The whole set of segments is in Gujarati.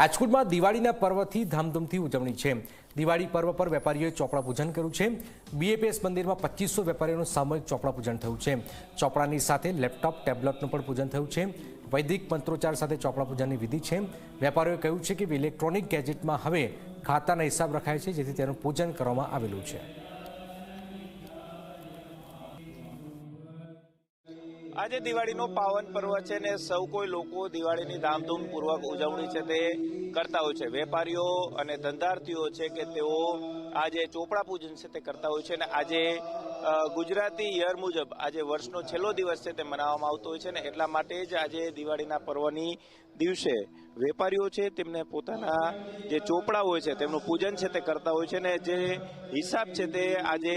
રાજકોટમાં દિવાળીના પર્વથી ધામધૂમથી ઉજવણી છે. દિવાળી પર્વ પર વેપારીઓએ ચોપડા પૂજન કર્યું છે. બીએપીએસ મંદિરમાં પચીસો વેપારીઓનું સામૂહિક ચોપડા પૂજન થયું છે. ચોપડાની સાથે લેપટોપ, ટેબ્લેટનું પણ પૂજન થયું છે. વૈદિક મંત્રોચ્ચાર સાથે ચોપડા પૂજનની વિધિ છે. વેપારીઓએ કહ્યું છે કે ઇલેક્ટ્રોનિક ગેજેટમાં હવે ખાતાના હિસાબ રખાય છે, જેથી તેનું પૂજન કરવામાં આવેલું છે. આજે દિવાળીનો પાવન પર્વ છે ને સૌ કોઈ લોકો દિવાળીની ધામધૂમ પૂર્વક ઉજવણી છે તે કરતા હોય છે. વેપારીઓ અને ધંધાર્થીઓ છે કે તેઓ આજે ચોપડા પૂજન છે તે કરતા હોય છે અને આજે ગુજરાતી યર મુજબ આજે વર્ષનો છેલ્લો દિવસ છે તે મનાવવામાં આવતો હોય છે ને એટલા માટે જ આજે દિવાળીના પર્વની દિવસે વેપારીઓ છે તેમને પોતાના જે ચોપડા હોય છે તેમનું પૂજન છે તે કરતા હોય છે ને જે હિસાબ છે તે આજે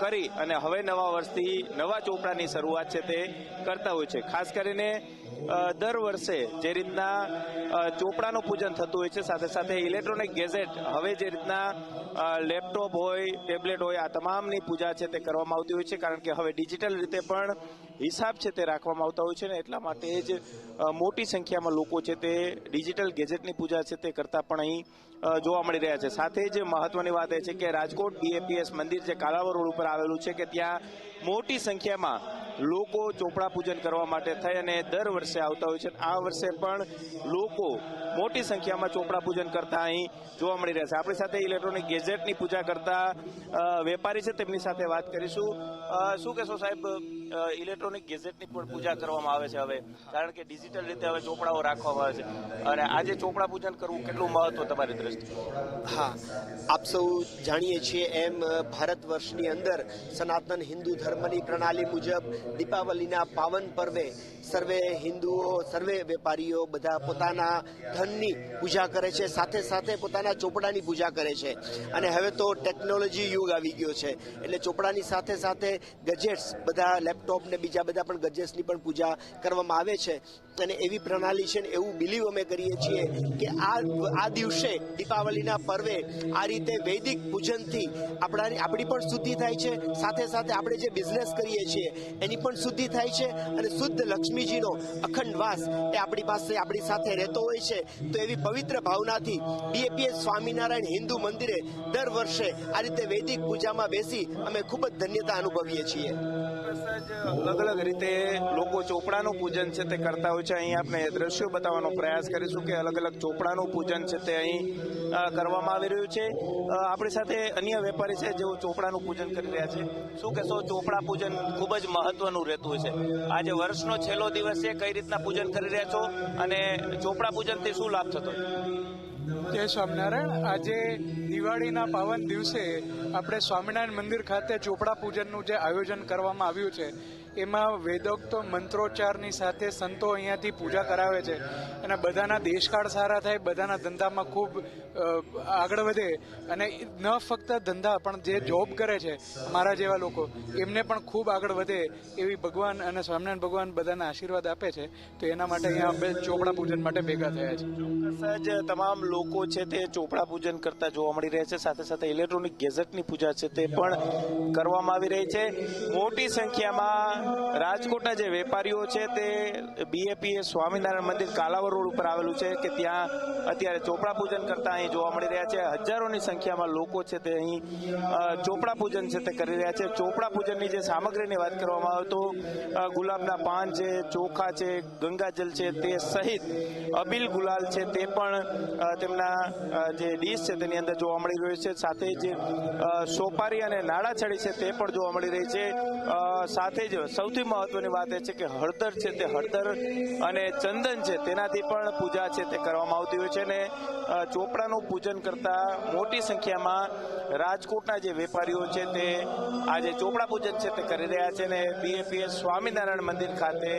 કરી અને હવે નવા વર્ષથી નવા ચોપડાની શરૂઆત છે તે કરતા હોય છે. ખાસ કરીને દર વર્ષે જે રીતના ચોપડાનું પૂજન થતું હોય છે, સાથે સાથે ઇલેક્ટ્રોનિક ગેઝેટ હવે જે રીતના લેપટોપ હોય, ટેબ્લેટ હોય, આ તમામની પૂજા છે તે કરવામાં આવતી હોય છે, કારણ કે હવે ડિજિટલ રીતે પણ હિસાબ છે તે રાખવામાં આવતા હોય છે ને એટલા માટે જ મોટી સંખ્યામાં લોકો છે તે ડિજિટલ ગેજેટની પૂજા છે તે કરતા પણ અહીં જોવા મળી રહ્યા છે. સાથે જ મહત્વની વાત એ છે કે રાજકોટ બીએપીએસ મંદિર જે કાલાવર રોડ ઉપર આવેલું છે કે ત્યાં મોટી સંખ્યામાં લોકો ચોપડા પૂજન કરવા માટે થઈ અને દર વર્ષે આવતા હોય છે. આ વર્ષે પણ લોકો મોટી સંખ્યામાં ચોપડા પૂજન કરતા અહીં જોવા મળી રહ્યા છે. આપણી સાથે ઇલેક્ટ્રોનિક ગેજેટની પૂજા કરતા વેપારી છે. તેમની સાથે વાત કરીશું. શું કહેશો સાહેબ? ઇલેક્ટ્રોનિક ગેજેટની પણ પૂજા કરવામાં આવે છે હવે. કારણ કે ડિજિટલ રીતે હવે ચોપડાઓ રાખવામાં આવે છે. અને આજે ચોપડા પૂજન કરવું કેટલું મહત્વ તમારી દ્રષ્ટિએ? હા, આપ સૌ જાણીએ છીએ એમ ભારત વર્ષની અંદર સનાતન હિન્દુ ધર્મની પ્રણાલી મુજબ દીપાવલીના પાવન પર્વે સર્વે હિન્દુઓ, સર્વે વેપારીઓ બધા પોતાના ધનની પૂજા કરે છે. સાથે સાથે પોતાના ચોપડાની પૂજા કરે છે. અને હવે તો ટેકનોલોજી યુગ આવી ગયો છે. એટલે ચોપડાની સાથે સાથે ગજેટ્સ બધા લેપટોપ ને બીજા બધા પણ ગજેસની પણ પૂજા કરવામાં આવે છે. અને એવી પ્રણાલી છે ને એવું બિલીવ અમે કરીએ છીએ કે આ આ દિવસે દીપાવલીના પર્વે આ રીતે વૈદિક પૂજનથી આપણાની, આપણી પણ શુદ્ધિ થાય છે. સાથે સાથે આપણે જે બિઝનેસ કરીએ છીએ એની પણ શુદ્ધિ થાય છે અને શુદ્ધ લક્ષ્મીજીનો અખંડ વાસ એ આપણી પાસે, આપણી સાથે રહેતો હોય છે. તો એવી પવિત્ર ભાવનાથી બીએપીએસ સ્વામિનારાયણ હિન્દુ મંદિરે દર વર્ષે આ રીતે વૈદિક પૂજામાં બેસી અમે ખૂબ જ ધન્યતા અનુભવીએ છીએ. અલગ અલગ રીતે લોકો ચોપડાનું પૂજન છે તે કરતા હોય છે. અહીં આપણે દ્રશ્યો બતાવવાનો પ્રયાસ કરીશું કે અલગ અલગ ચોપડાનું પૂજન છે તે અહીં કરવામાં આવી રહ્યું છે. આપણી સાથે અન્ય વેપારી છે જેઓ ચોપડાનું પૂજન કરી રહ્યા છે. શું કહેશો? ચોપડા પૂજન ખૂબ જ મહત્વનું રહેતું હોય છે. આજે વર્ષનો છેલ્લો દિવસ છે, કઈ રીતના પૂજન કરી રહ્યા છો? અને ચોપડા પૂજનથી શું લાભ થતો? જય સ્વામિનારાયણ. આજે દિવાળીના પાવન દિવસે આપણે સ્વામિનારાયણ મંદિર ખાતે ચોપડા પૂજનનું જે આયોજન કરવામાં આવ્યું છે, એમાં વેદોક્ત, મંત્રોચ્ચારની સાથે સંતો અહીંયાથી પૂજા કરાવે છે અને બધાના દેશકાળ સારા થાય, બધાના ધંધામાં ખૂબ આગળ વધે અને ન ફક્ત ધંધા, પણ જે જોબ કરે છે મારા જેવા લોકો, એમને પણ ખૂબ આગળ વધે એવી ભગવાન અને સ્વામિનારાયણ ભગવાન બધાના આશીર્વાદ આપે છે. તો એના માટે અહીંયા બે ચોપડા પૂજન માટે ભેગા થયા છે. તમામ લોકો છે તે ચોપડા પૂજન કરતા જોવા મળી રહ્યા છે. સાથે સાથે ઇલેક્ટ્રોનિક ગેઝેટની પૂજા છે તે પણ કરવામાં આવી રહી છે. મોટી સંખ્યામાં રાજકોટના જે વેપારીઓ છે તે બીએપીએ સ્વામિનારાયણ મંદિર કાલાવર રોડ ઉપર આવેલું છે કે ત્યાં અત્યારે ચોપડા પૂજન કરતા અહીં જોવા મળી રહ્યા છે. હજારોની સંખ્યામાં લોકો છે તે અહીં ચોપડા પૂજન છે તે કરી રહ્યા છે. ચોપડા પૂજનની જે સામગ્રીની વાત કરવામાં આવે તો ગુલાબના પાન છે, ચોખા છે, ગંગાજલ છે તે સહિત અબીલ ગુલાલ છે તે પણ તેમના જે ડીશ છે તેની અંદર જોવા મળી રહ્યું છે. સાથે જે સોપારી અને નાળાછડી છે તે પણ જોવા મળી રહી છે. સાથે જ સૌથી મહત્વની વાત એ છે કે હળદર છે તે હળદર અને ચંદન છે તેનાથી પણ પૂજા છે તે કરવામાં આવતી હોય છે અને ચોપડાનું પૂજન કરતા મોટી સંખ્યામાં રાજકોટના જે વેપારીઓ છે તે આજે ચોપડા પૂજન છે તે કરી રહ્યા છે ને બીએપીએસ સ્વામિનારાયણ મંદિર ખાતે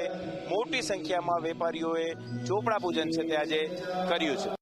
મોટી સંખ્યામાં વેપારીઓએ ચોપડા પૂજન છે તે આજે કર્યું છે.